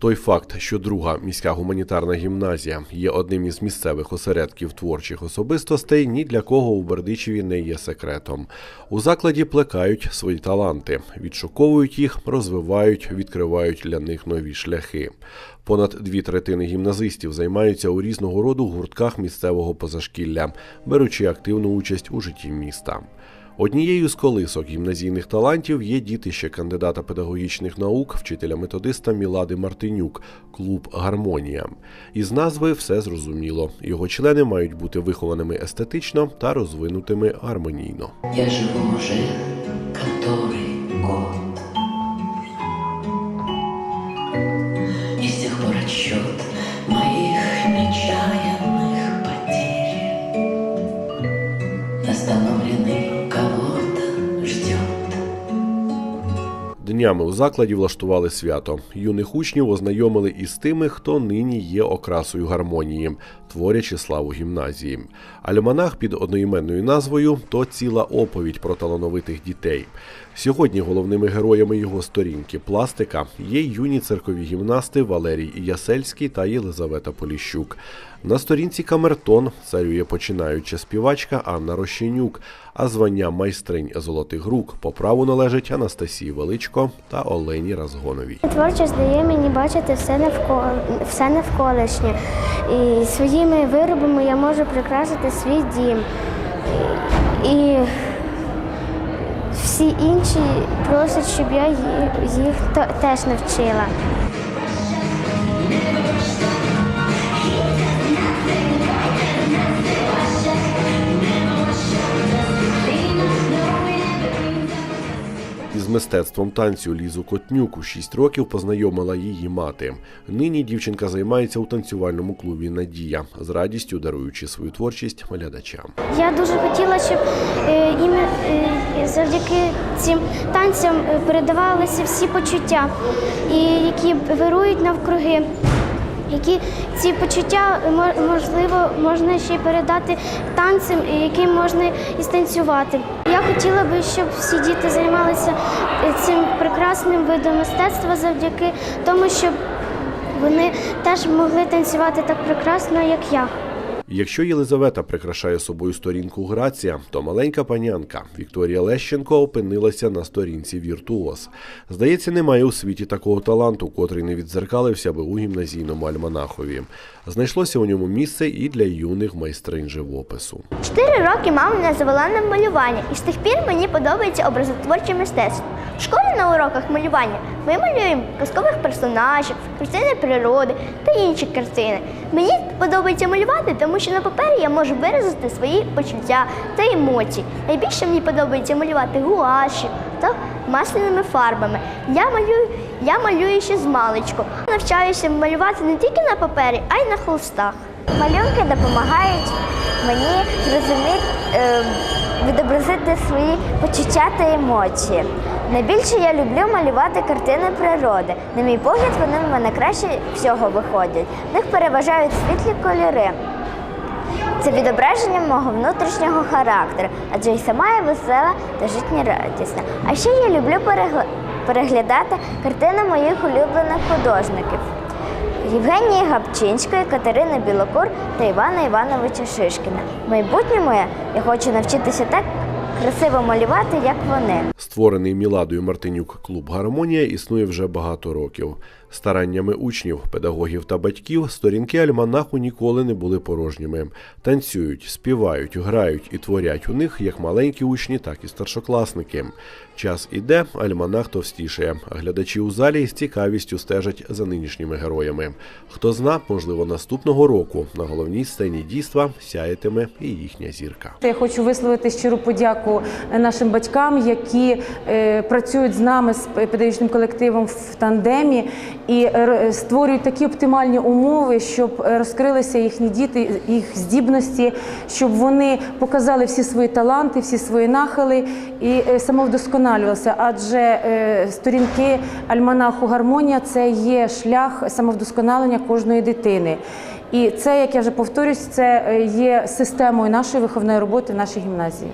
Той факт, що друга міська гуманітарна гімназія є одним із місцевих осередків творчих особистостей, ні для кого у Бердичеві не є секретом. У закладі плекають свої таланти, відшуковують їх, розвивають, відкривають для них нові шляхи. Понад дві третини гімназистів займаються у різного роду гуртках місцевого позашкілля, беручи активну участь у житті міста. Однією з колисок гімназійних талантів є дітище кандидата педагогічних наук, вчителя методиста Мілади Мартинюк, клуб Гармонія. Із назви все зрозуміло. Його члени мають бути вихованими естетично та розвинутими гармонійно. Я живу вже который год. Днями у закладі влаштували свято. Юних учнів ознайомили із тими, хто нині є окрасою гармонії, творячи славу гімназії. Альманах під одноіменною назвою то ціла оповідь про талановитих дітей. Сьогодні головними героями його сторінки пластика є юні церкові гімнасти Валерій Ясельський та Єлизавета Поліщук. На сторінці Камертон царює починаюча співачка Анна Рощенюк, а звання майстринь золотих рук по праву належить Анастасії Величко та Олені Разгоновій. Творчість дає мені бачити все навколо, все навколишнє. І своїми виробами я можу прикрасити свій дім. І, всі інші просять, щоб я їх теж навчила. Мистецтвом танцю Лізу Котнюк у 6 років познайомила її мати. Нині дівчинка займається у танцювальному клубі Надія, з радістю даруючи свою творчість глядачам. Я дуже хотіла, щоб е, е, завдяки цим танцям е, передавалися всі почуття, які вирують навкруги. Які ці почуття можливо можна ще й передати танцем, яким можна і станцювати. Хотіла би, щоб всі діти займалися цим прекрасним видом мистецтва завдяки тому, щоб вони теж могли танцювати так прекрасно, як я. Якщо Єлизавета прикрашає собою сторінку Грація, то маленька панянка Вікторія Лещенко опинилася на сторінці Віртуоз. Здається, немає у світі такого таланту, котрий не відзеркалився би у гімназійному альманахові. Знайшлося у ньому місце і для юних майстринь живопису. Чотири роки мама мене завела на малювання, і з тих пір мені подобається образотворче мистецтво. В школі на уроках малювання ми малюємо казкових персонажів, картини природи та інші картини. Мені подобається малювати, тому що на папері я можу виразити свої почуття та емоції. Найбільше мені подобається малювати гуаші та масляними фарбами. Я малюю, я малюю ще з маличку. Навчаюся малювати не тільки на папері, а й на холстах. Малюнки допомагають мені зрозуміти, е, відобразити свої почуття та емоції. Найбільше я люблю малювати картини природи. На мій погляд, вони в мене краще всього виходять. В них переважають світлі кольори. Це відображення мого внутрішнього характеру, адже й сама я весела та життєрадісна. А ще я люблю переглядати картини моїх улюблених художників. Євгенії Гапчинської, Катерини Білокур та Івана Івановича Шишкіна. В майбутньому я, хочу навчитися так красиво малювати, як вони. Створений Міладою Мартинюк клуб Гармонія існує вже багато років. Стараннями учнів, педагогів та батьків сторінки альманаху ніколи не були порожніми. Танцюють, співають, грають і творять у них як маленькі учні, так і старшокласники. Час іде, альманах товстішає. Глядачі у залі з цікавістю стежать за нинішніми героями. Хто зна, можливо, наступного року на головній сцені дійства сяятиме і їхня зірка. Я хочу висловити щиру подяку нашим батькам, які е, працюють з нами з педагогічним колективом в тандемі і е, створюють такі оптимальні умови, щоб е, розкрилися їхні діти, їх здібності, щоб вони показали всі свої таланти, всі свої нахили і самовдосконалювалися. Адже сторінки альманаху Гармонія це є шлях самовдосконалення кожної дитини. І це, як я вже повторюсь, це є системою нашої виховної роботи в нашій гімназії.